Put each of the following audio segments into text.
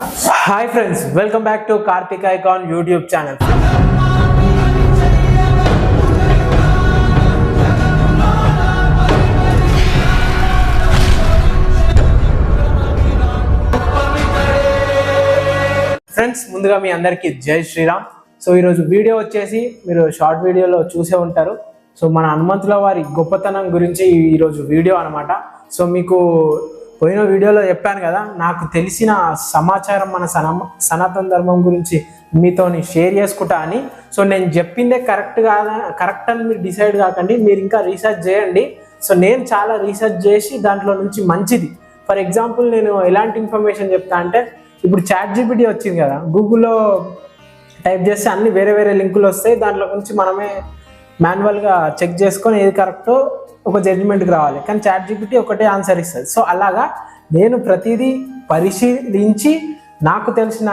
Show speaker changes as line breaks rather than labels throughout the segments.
Hi friends welcome back to Karthik icon YouTube channel friends ముందుగా మీ అందరికీ జై శ్రీరామ్. సో ఈరోజు వీడియో వచ్చేసి మీరు షార్ట్ వీడియోలో చూసే ఉంటారు. సో మన హనుమంతుల వారి గొప్పతనం గురించి ఈరోజు వీడియో అనమాట సో మీకు పోయిన వీడియోలో చెప్పాను కదా నాకు తెలిసిన సమాచారం మన సన సనాతన ధర్మం గురించి మీతోని షేర్ చేసుకుంటా అని. సో నేను చెప్పిందే కరెక్ట్ కాదా కరెక్ట్ అని మీరు డిసైడ్ కాకండి మీరు ఇంకా రీసెర్చ్ చేయండి. సో నేను చాలా రీసెర్చ్ చేసి దాంట్లో నుంచి మంచిది. ఫర్ ఎగ్జాంపుల్ నేను ఎలాంటి ఇన్ఫర్మేషన్ చెప్తా అంటే ఇప్పుడు చాట్ జీపీటీ వచ్చింది కదా గూగుల్లో టైప్ చేస్తే అన్ని వేరే వేరే లింకులు వస్తాయి దాంట్లో నుంచి మనమే మాన్యువల్గా చెక్ చేసుకొని ఏది కరెక్టో ఒక జడ్జిమెంట్కి రావాలి. కానీ చాట్ జీపీటీ ఒకటే ఆన్సర్ ఇస్తుంది. సో అలాగా నేను ప్రతిదీ పరిశీలించి నాకు తెలిసిన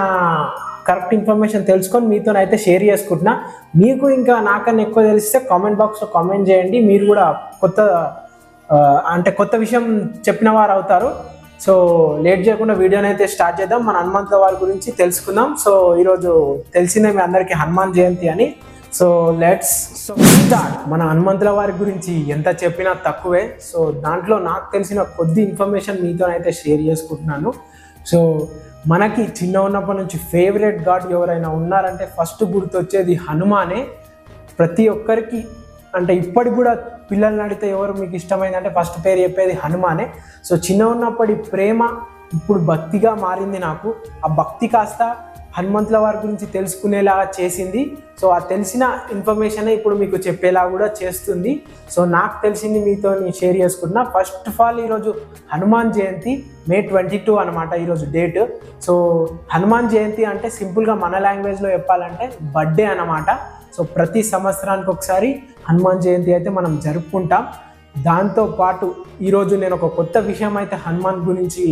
కరెక్ట్ ఇన్ఫర్మేషన్ తెలుసుకొని మీతో అయితే షేర్ చేసుకుంటున్నా. మీకు ఇంకా నాకన్నా ఎక్కువ తెలిస్తే కామెంట్ బాక్స్లో కామెంట్ చేయండి. మీరు కూడా కొత్త అంటే కొత్త విషయం చెప్పిన వారు అవుతారు. సో లేట్ చేయకుండా వీడియోని అయితే స్టార్ట్ చేద్దాం. మన హనుమంతుల వారి గురించి తెలుసుకుందాం. సో ఈరోజు తెలిసిందే మీ అందరికీ హనుమాన్ జయంతి అని. సో లెట్స్ స్టార్ట్ మన హనుమంతుల వారి గురించి ఎంత చెప్పినా తక్కువే. సో దాంట్లో నాకు తెలిసిన కొద్ది ఇన్ఫర్మేషన్ మీతో అయితే షేర్ చేసుకుంటున్నాను. సో మనకి చిన్న ఉన్నప్పటి నుంచి ఫేవరెట్ గాడ్ ఎవరైనా ఉన్నారంటే ఫస్ట్ గుర్తొచ్చేది హనుమానే. ప్రతి ఒక్కరికి అంటే ఇప్పటికి కూడా పిల్లల్ని అడిగితే ఎవరు మీకు ఇష్టమైందంటే ఫస్ట్ పేరు చెప్పేది హనుమానే. సో చిన్న ఉన్నప్పటి ప్రేమ ఇప్పుడు భక్తిగా మారింది నాకు. ఆ భక్తి కాస్త హనుమంతుల వారి గురించి తెలుసుకునేలాగా చేసింది. సో ఆ తెలిసిన ఇన్ఫర్మేషన్ ఇప్పుడు మీకు చెప్పేలా కూడా చేస్తుంది. సో నాకు తెలిసింది మీతో షేర్ చేసుకుంటున్నా. ఫస్ట్ ఆఫ్ ఆల్ ఈరోజు Hanuman Jayanti May twenty two అనమాట ఈరోజు డేట్ సో హనుమాన్ జయంతి అంటే సింపుల్గా మన లాంగ్వేజ్లో చెప్పాలంటే బర్త్డే అనమాట సో ప్రతి సంవత్సరానికి ఒకసారి హనుమాన్ జయంతి అయితే మనం జరుపుకుంటాం. దాంతో పాటు ఈరోజు నేను ఒక కొత్త విషయం అయితే హనుమాన్ గురించి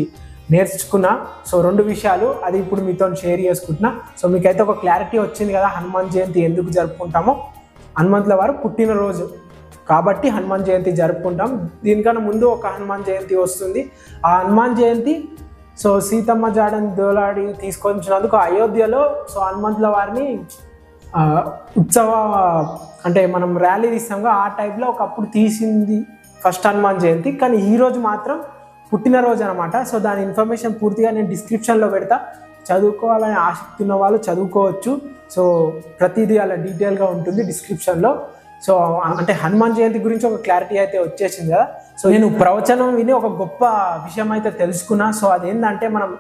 నేర్చుకున్నా. సో రెండు విషయాలు అది ఇప్పుడు మీతో షేర్ చేసుకుంటున్నా. సో మీకైతే ఒక క్లారిటీ వచ్చింది కదా హనుమాన్ జయంతి ఎందుకు జరుపుకుంటామో. హనుమంతుల వారు పుట్టినరోజు. కాబట్టి హనుమాన్ జయంతి జరుపుకుంటాం. దీనికన్నా ముందు ఒక హనుమాన్ జయంతి వస్తుంది. ఆ హనుమాన్ జయంతి సో సీతమ్మ జాడని దోలాడి తీసుకొచ్చినందుకు అయోధ్యలో సో హనుమంతుల వారిని ఉత్సవ అంటే మనం ర్యాలీ తీస్తాం ఆ టైప్లో ఒకప్పుడు తీసింది ఫస్ట్ హనుమాన్ జయంతి. కానీ ఈరోజు మాత్రం పుట్టినరోజు అనమాట సో దాని ఇన్ఫర్మేషన్ పూర్తిగా నేను డిస్క్రిప్షన్లో పెడతా. చదువుకోవాలని ఆసక్తి ఉన్న వాళ్ళు చదువుకోవచ్చు. సో ప్రతిదీ అలా డీటెయిల్గా ఉంటుంది డిస్క్రిప్షన్లో. సో అంటే హనుమాన్ జయంతి గురించి ఒక క్లారిటీ అయితే వచ్చేసింది కదా. సో నేను ప్రవచనం విని ఒక గొప్ప విషయం అయితే తెలుసుకున్నా. సో అదేంటంటే మనం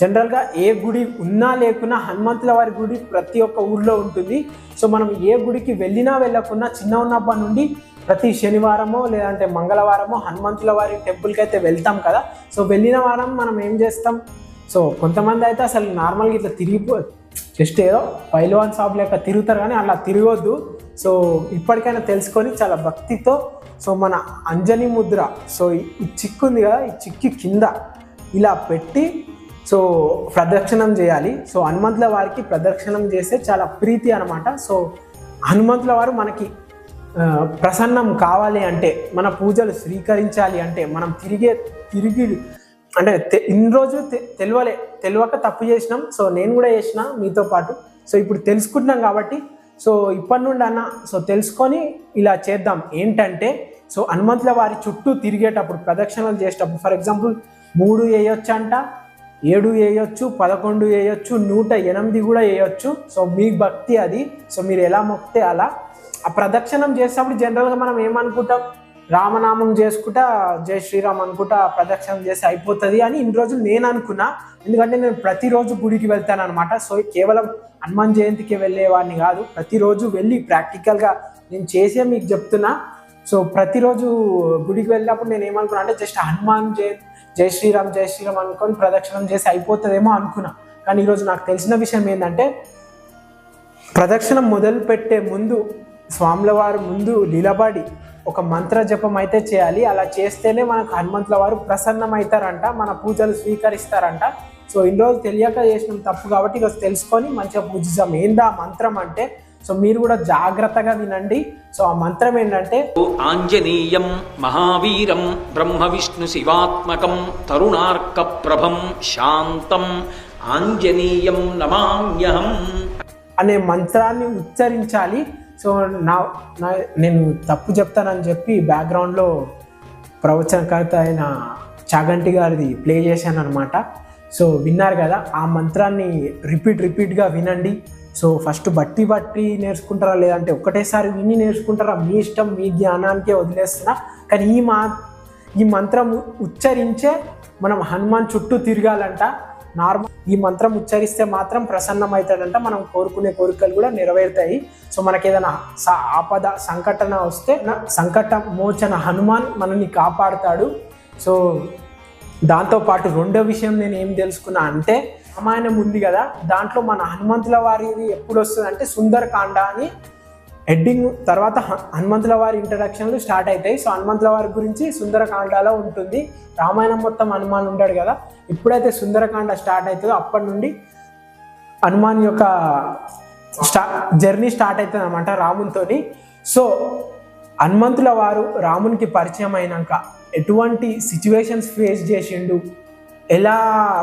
జనరల్గా ఏ గుడి ఉన్నా లేకున్నా హనుమంతుల వారి గుడి ప్రతి ఒక్క ఊర్లో ఉంటుంది. సో మనం ఏ గుడికి వెళ్ళినా వెళ్ళకున్నా చిన్న ఉన్నప్పటి నుండి ప్రతి శనివారమో లేదంటే మంగళవారమో హనుమంతుల వారి టెంపుల్కి అయితే వెళ్తాం కదా. సో వెళ్ళిన వారం మనం ఏం చేస్తాం? సో కొంతమంది అయితే అసలు నార్మల్గా ఇట్లా తిరిగిపో జస్ట్ ఏదో పైల్వాన్ షాప్ లేక తిరుగుతారు కానీ అలా తిరగొద్దు. సో ఇప్పటికైనా తెలుసుకొని చాలా భక్తితో సో మన అంజని ముద్ర సో ఈ- చిక్కు ఉంది కదా ఈ చిక్కి కింద ఇలా పెట్టి సో ప్రదక్షిణం చేయాలి. సో హనుమంతుల వారికి ప్రదక్షిణం చేస్తే చాలా ప్రీతి అనమాట సో హనుమంతుల వారు మనకి ప్రసన్నం కావాలి అంటే మన పూజలు స్వీకరించాలి అంటే మనం తిరిగే తిరిగి అంటే తె- ఇన్ని రోజు తె- తెలియలే తెలియక తప్పు చేసినాం. సో నేను కూడా చేసిన మీతో పాటు. సో ఇప్పుడు తెలుసుకుంటున్నాం కాబట్టి సో ఇప్పటి నుండి అన్న సో తెలుసుకొని ఇలా చేద్దాం. ఏంటంటే సో హనుమంతుల వారి చుట్టూ తిరిగేటప్పుడు ప్రదక్షిణలు చేసేటప్పుడు ఫర్ ఎగ్జాంపుల్ మూడు వేయొచ్చు అంట ఏడు వేయొచ్చు పదకొండు వేయొచ్చు నూట ఎనిమిది కూడా వేయొచ్చు. సో మీ భక్తి అది. సో మీరు ఎలా మొక్కితే అలా. ఆ ప్రదక్షిణం చేసేటప్పుడు జనరల్గా మనం ఏమనుకుంటాం? రామనామం చేసుకుంటా జై శ్రీరామ్ అనుకుంటా ప్రదక్షిణం చేసి అయిపోతుంది అని ఇన్ని రోజులు నేను అనుకున్నా. ఎందుకంటే నేను ప్రతిరోజు గుడికి వెళ్తాను అనమాట సో కేవలం హనుమాన్ జయంతికి వెళ్ళేవాడిని కాదు. ప్రతిరోజు వెళ్ళి ప్రాక్టికల్గా నేను చేసే మీకు చెప్తున్నా. సో ప్రతిరోజు గుడికి వెళ్ళినప్పుడు నేను ఏమనుకున్నా అంటే జస్ట్ హనుమాన్ జయ జై శ్రీరామ్ జై శ్రీరామ్ అనుకొని ప్రదక్షిణం చేసి అయిపోతుందేమో అనుకున్నా. కానీ ఈరోజు నాకు తెలిసిన విషయం ఏంటంటే ప్రదక్షిణం మొదలు పెట్టే ముందు స్వాముల వారు ముందు నిలబడి ఒక మంత్ర జపం అయితే చేయాలి. అలా చేస్తేనే మనకు హనుమంతుల వారు ప్రసన్నం అవుతారంట మన పూజలు స్వీకరిస్తారంట. సో ఇన్ని రోజులు తెలియక చేసిన తప్పు కాబట్టి ఈరోజు తెలుసుకొని మంచిగా పూజిస్తాం ఏందా మంత్రం అంటే సో మీరు కూడా జాగ్రత్తగా వినండి. సో ఆ మంత్రం ఏంటంటే
ఆంజనేయం మహావీరం బ్రహ్మ విష్ణు శివాత్మకం తరుణార్క ప్రభం శాంతం ఆంజనేయం నమామ్యహం.
అనే మంత్రాన్ని ఉచ్చరించాలి. సో నా నా నేను తప్పు చెప్తానని చెప్పి బ్యాక్గ్రౌండ్లో ప్రవచనకర్త అయిన చాగంటి గారిది ప్లే చేశాను అనమాట సో విన్నారు కదా ఆ మంత్రాన్ని రిపీట్ రిపీట్గా వినండి. సో ఫస్ట్ బట్టి బట్టి నేర్చుకుంటారా లేదంటే ఒకటేసారి విని నేర్చుకుంటారా? మీ ఇష్టం మీ జ్ఞానానికే వదిలేస్తున్నా కానీ ఈ మా ఈ మంత్రం ఉచ్చరించే మనం హనుమాన్ చుట్టూ తిరగాలంట. నార్మల్ ఈ మంత్రం ఉచ్చరిస్తే మాత్రం ప్రసన్నమవుతాడంట. మనం కోరుకునే కోరికలు కూడా నెరవేరుతాయి. సో మనకి ఏదైనా స- ఆపద సంకటన వస్తే నా- సంకట మోచన హనుమాన్ మనల్ని కాపాడుతాడు. సో దాంతోపాటు రెండో విషయం నేను ఏం తెలుసుకున్నా అంటే రామాయణం ఉంది కదా దాంట్లో మన హనుమంతుల వారిది ఎప్పుడు వస్తుంది అంటే సుందరకాండ అని హెడ్డింగ్ తర్వాత హనుమంతుల వారి ఇంట్రడక్షన్లు స్టార్ట్ అవుతాయి. సో హనుమంతుల వారి గురించి సుందరకాండలో ఉంటుంది. రామాయణం మొత్తం హనుమాన్ ఉంటాడు కదా. ఎప్పుడైతే సుందరకాండ స్టార్ట్ అవుతుందో అప్పటి నుండి హనుమాన్ యొక్క స్టా జర్నీ స్టార్ట్ అవుతుంది అనమాట రామునితోని. సో హనుమంతుల వారు రామునికి పరిచయం అయినాక ఎటువంటి సిచ్యువేషన్స్ ఫేస్ చేసిండు? ఎలా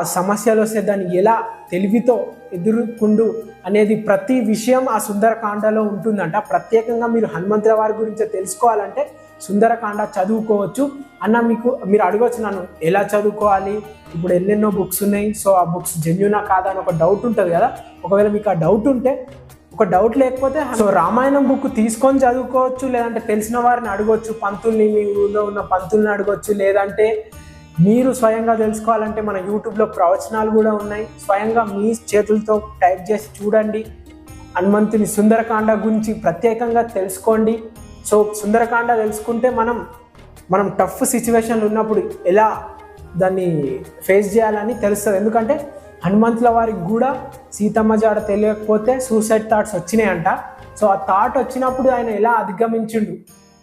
సమస్యలు వస్తే దాన్ని ఎలా తెలివితో ఎదుర్కొండు అనేది ప్రతి విషయం ఆ సుందరకాండలో ఉంటుందంట. ప్రత్యేకంగా మీరు హనుమంతుల వారి గురించి తెలుసుకోవాలంటే సుందరకాండ చదువుకోవచ్చు. అన్న మీకు మీరు అడగవచ్చు నన్ను ఎలా చదువుకోవాలి? ఇప్పుడు ఎన్నెన్నో బుక్స్ ఉన్నాయి. సో ఆ బుక్స్ జెన్యునా కాదా అని ఒక డౌట్ ఉంటుంది కదా. ఒకవేళ మీకు ఆ డౌట్ ఉంటే ఒక డౌట్ లేకపోతే సో రామాయణం బుక్ తీసుకొని చదువుకోవచ్చు లేదంటే తెలిసిన వారిని అడగొచ్చు. పంతుల్ని మీ ఊళ్ళో ఉన్న పంతుల్ని అడగొచ్చు లేదంటే మీరు స్వయంగా తెలుసుకోవాలంటే మన యూట్యూబ్లో ప్రవచనాలు కూడా ఉన్నాయి. స్వయంగా మీ చేతులతో టైప్ చేసి చూడండి. హనుమంతుని సుందరకాండ గురించి ప్రత్యేకంగా తెలుసుకోండి. సో సుందరకాండ తెలుసుకుంటే మనం మనం టఫ్ సిచ్యువేషన్లు ఉన్నప్పుడు ఎలా దాన్ని ఫేస్ చేయాలని తెలుస్తుంది. ఎందుకంటే హనుమంతుల వారికి కూడా సీతమ్మ జాడ తెలియకపోతే సూసైడ్ థాట్స్ వచ్చినాయంట. సో ఆ థాట్ వచ్చినప్పుడు ఆయన ఎలా అధిగమించిండు?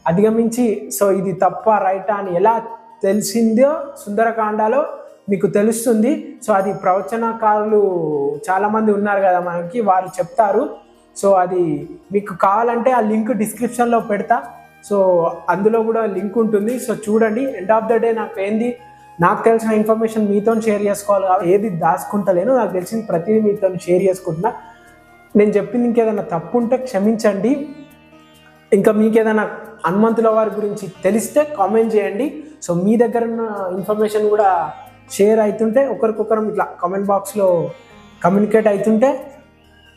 అధిగమించి సో ఇది తప్ప రైటా అని ఎలా తెలిసిందో సుందరకాండలో మీకు తెలుస్తుంది. సో అది ప్రవచనకారులు చాలామంది ఉన్నారు కదా మనకి వారు చెప్తారు. సో అది మీకు కావాలంటే ఆ లింక్ డిస్క్రిప్షన్లో పెడతా. సో అందులో కూడా లింక్ ఉంటుంది. సో చూడండి ఎండ్ ఆఫ్ ద డే నాకు ఏంది? నాకు తెలిసిన ఇన్ఫర్మేషన్ మీతో షేర్ చేసుకోవాలి కాబట్టి ఏది దాచుకుంటలేను. నాకు తెలిసింది ప్రతిదీ మీతో షేర్ చేసుకుంటున్నా. నేను చెప్పింది ఇంకేదైనా తప్పు ఉంటే క్షమించండి. ఇంకా మీకు ఏదైనా హనుమంతుల వారి గురించి తెలిస్తే కామెంట్ చేయండి. సో మీ దగ్గర ఉన్న ఇన్ఫర్మేషన్ కూడా షేర్ అవుతుంటే ఒకరికొకరం ఇట్లా కామెంట్ బాక్స్లో కమ్యూనికేట్ అవుతుంటే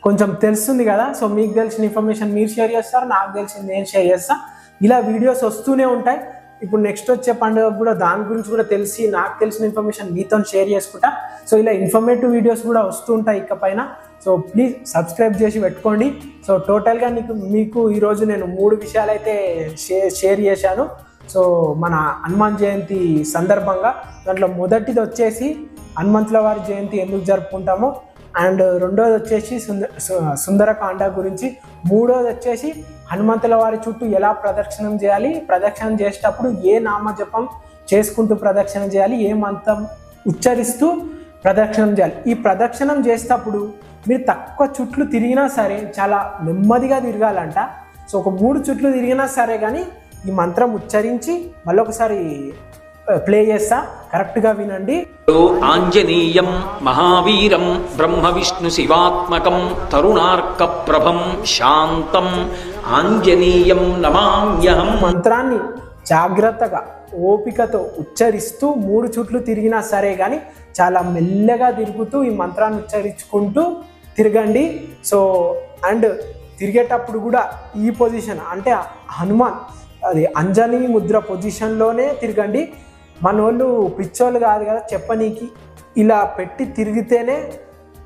కొంచెం తెలుస్తుంది కదా. సో మీకు తెలిసిన ఇన్ఫర్మేషన్ మీరు షేర్ చేస్తారు నాకు తెలిసింది నేను షేర్ చేస్తాను ఇలా వీడియోస్ వస్తూనే ఉంటాయి. ఇప్పుడు నెక్స్ట్ వచ్చే పండుగ కూడా దాని గురించి కూడా తెలిసి నాకు తెలిసిన ఇన్ఫర్మేషన్ మీతో షేర్ చేసుకుంటా. సో ఇలా ఇన్ఫర్మేటివ్ వీడియోస్ కూడా వస్తూ ఉంటాయి ఇకపైన సో ప్లీజ్ సబ్స్క్రైబ్ చేసి పెట్టుకోండి. సో టోటల్గా నీకు మీకు ఈరోజు నేను మూడు విషయాలు అయితే షేర్ షేర్ చేశాను. సో మన హనుమాన్ జయంతి సందర్భంగా దాంట్లో మొదటిది వచ్చేసి హనుమంతుల వారి జయంతి ఎందుకు జరుపుకుంటామో అండ్ రెండోది వచ్చేసి సుందర సు- సుందరకాండ గురించి మూడోది వచ్చేసి హనుమంతుల వారి చుట్టూ ఎలా ప్రదక్షిణం చేయాలి ప్రదక్షిణం చేసేటప్పుడు ఏ నామజపం చేసుకుంటూ ప్రదక్షిణం చేయాలి ఏ మంత్రం ఉచ్చరిస్తూ ప్రదక్షిణం చేయాలి. ఈ ప్రదక్షిణం చేసేటప్పుడు మీరు తక్కువ చుట్లు తిరిగినా సరే చాలా నెమ్మదిగా తిరగాలంట. సో ఒక మూడు చుట్లు తిరిగినా సరే కానీ ఈ మంత్రం ఉచ్చరించి మళ్ళొకసారి ప్లే చేస్తా. కరెక్ట్గా వినండి.
ఆంజనేయం మహావీరం బ్రహ్మ విష్ణు శివాత్మకం తరుణార్క ప్రభం శాంతం ఆంజనేయం నమామ్యహం.
మంత్రాన్ని జాగ్రత్తగా ఓపికతో ఉచ్చరిస్తూ మూడు చుట్లు తిరిగినా సరే కానీ చాలా మెల్లగా తిరుగుతూ ఈ మంత్రాన్ని ఉచ్చరించుకుంటూ తిరగండి. సో అండ్ తిరిగేటప్పుడు కూడా ఈ పొజిషన్ అంటే హనుమాన్ అది అంజనీ ముద్ర పొజిషన్లోనే తిరగండి. మన వాళ్ళు పిచ్చోళ్ళు కాదు కదా చెప్పనీకి. ఇలా పెట్టి తిరిగితేనే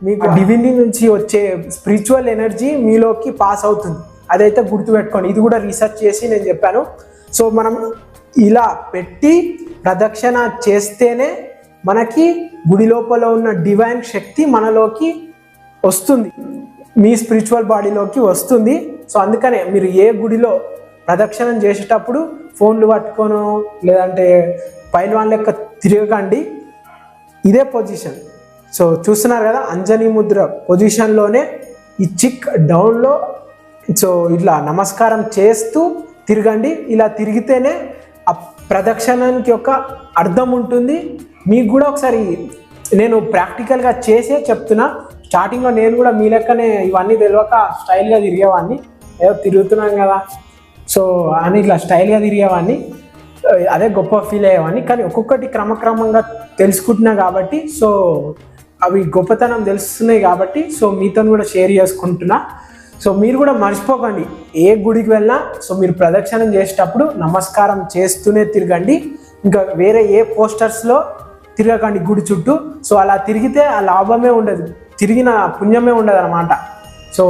మీకు డివిని నుంచి వచ్చే స్పిరిచువల్ ఎనర్జీ మీలోకి పాస్ అవుతుంది. అదైతే గుర్తుపెట్టుకోండి. ఇది కూడా రీసెర్చ్ చేసి నేను చెప్పాను. సో మనం ఇలా పెట్టి ప్రదక్షిణ చేస్తేనే మనకి గుడి లోపల ఉన్న డివైన్ శక్తి మనలోకి వస్తుంది. మీ స్పిరిచువల్ బాడీలోకి వస్తుంది. సో అందుకనే మీరు ఏ గుడిలో ప్రదక్షిణం చేసేటప్పుడు ఫోన్లు పట్టుకోను లేదంటే పైల్వాన్ లెక్క తిరగకండి. ఇదే పొజిషన్ సో చూస్తున్నారు కదా అంజని ముద్ర పొజిషన్లోనే ఈ చిక్ డౌన్లో సో ఇట్లా నమస్కారం చేస్తూ తిరగండి. ఇలా తిరిగితేనే ఆ ప్రదక్షిణానికి ఒక అర్థం ఉంటుంది. మీకు కూడా ఒకసారి నేను ప్రాక్టికల్గా చేసే చెప్తున్నా. స్టార్టింగ్లో నేను కూడా మీ లెక్కనే ఇవన్నీ తెలియక స్టైల్గా తిరిగేవాడిని ఏదో తిరుగుతున్నాం కదా. సో అని ఇట్లా స్టైల్గా తిరిగేవాడిని. అదే గొప్ప ఫీల్ అయ్యేవాడిని. కానీ ఒక్కొక్కటి క్రమక్రమంగా తెలుసుకుంటున్నా కాబట్టి సో అవి గొప్పతనం తెలుస్తున్నాయి కాబట్టి సో మీతో కూడా షేర్ చేసుకుంటున్నా. సో మీరు కూడా మర్చిపోకండి. ఏ గుడికి వెళ్ళినా సో మీరు ప్రదక్షిణం చేసేటప్పుడు నమస్కారం చేస్తూనే తిరగండి. ఇంకా వేరే ఏ పోస్టర్స్లో తిరగకండి గుడి చుట్టూ. సో అలా తిరిగితే ఆ లాభమే ఉండదు. తిరిగిన పుణ్యమే ఉండదు అనమాట సో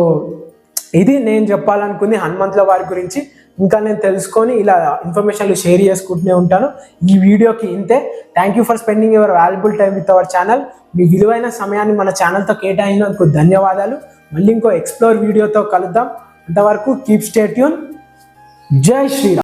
ఇది నేను చెప్పాలనుకుంది హనుమంతుల వారి గురించి. ఇంకా నేను తెలుసుకొని ఇలా ఇన్ఫర్మేషన్లు షేర్ చేసుకుంటూనే ఉంటాను. ఈ వీడియోకి ఇంతే. Thank you for spending your valuable time with our channel మీ విలువైన సమయాన్ని మన ఛానల్తో కేటాయినందుకు ధన్యవాదాలు. మళ్ళీ ఇంకో ఎక్స్ప్లోర్ వీడియోతో కలుద్దాం. అంతవరకు కీప్ స్టేట్యూన్ జై శ్రీరామ్.